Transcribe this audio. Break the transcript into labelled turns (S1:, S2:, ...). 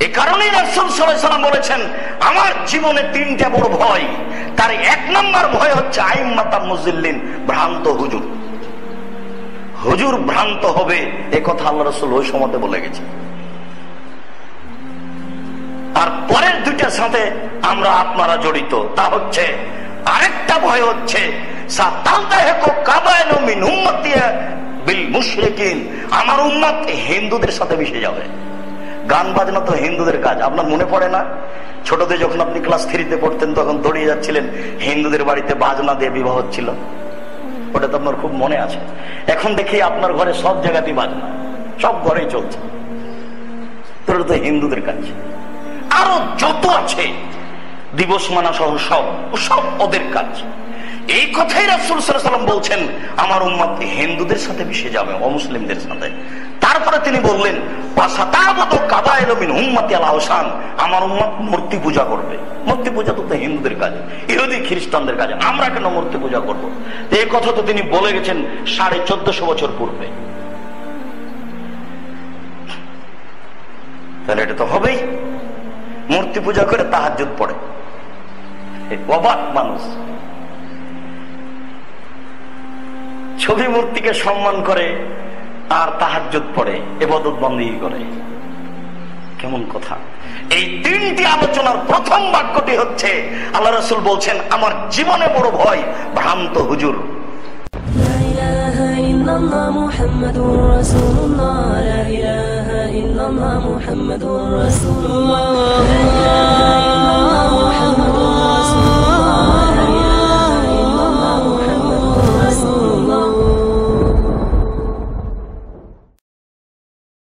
S1: এ কারণেই রাসুল সাল্লাম বলেছেন, আমার জীবনে তিনটা বড় ভয়। তার এক নম্বর ভয় হচ্ছে মুজিল্লিন ভ্রান্ত হুজুর। হুজুর ভ্রান্ত হবে, এ কথা আল্লাহ রসুল ওই বলে গেছে আর পরের দুইটার সাথে আমরা আপনারা জড়িত। তা হচ্ছে, আরেকটা ভয় হচ্ছে আমার উম্মত হিন্দুদের সাথে মিশে যাবে। গান বাজনা তো হিন্দুদের কাজ। আপনার মনে পড়ে না? ছোটদের যখন আপনি ক্লাস থ্রিতে পড়তেন, তখন দৌড়িয়ে যাচ্ছিলেন, হিন্দুদের বাড়িতে বাজনা দিয়ে বিবাহ হচ্ছিল। ওটা তো আপনার খুব মনে আছে। এখন দেখি আপনার ঘরে সব জায়গাতেই বাজনা। সব ঘরেই চলছে। তোর তো হিন্দুদের কাজ। আরও যত আছে, দিবস মানা সহ সব সব ওদের কাজ। এই কথাই রাসুল সাল্লাম বলছেন, আমার উম্মত হিন্দুদের সাথে মিশে যাবে, অমুসলিমদের সাথে। তারপরে তিনি বললেন মূর্তি পূজা তিনি বলে গেছেন সাড়ে চোদ্দশো বছর পূর্বে। তাহলে এটা তো হবেই। মূর্তি পূজা করে তাহাজুদ পড়ে। অবাক মানুষ। ছবি মূর্তিকে সম্মান করে আর তাহাজুদ পড়ে, এবাদত বন্দী করে। কেমন কথা। এই তিনটি আলোচনার প্রথম বাক্যটি হচ্ছে, আল্লাহ রসুল বলছেন, আমার জীবনে বড় ভয়, ভ্রান্ত হুজুর।
S2: মুহাম্মদুর রাসূলুল্লাহ।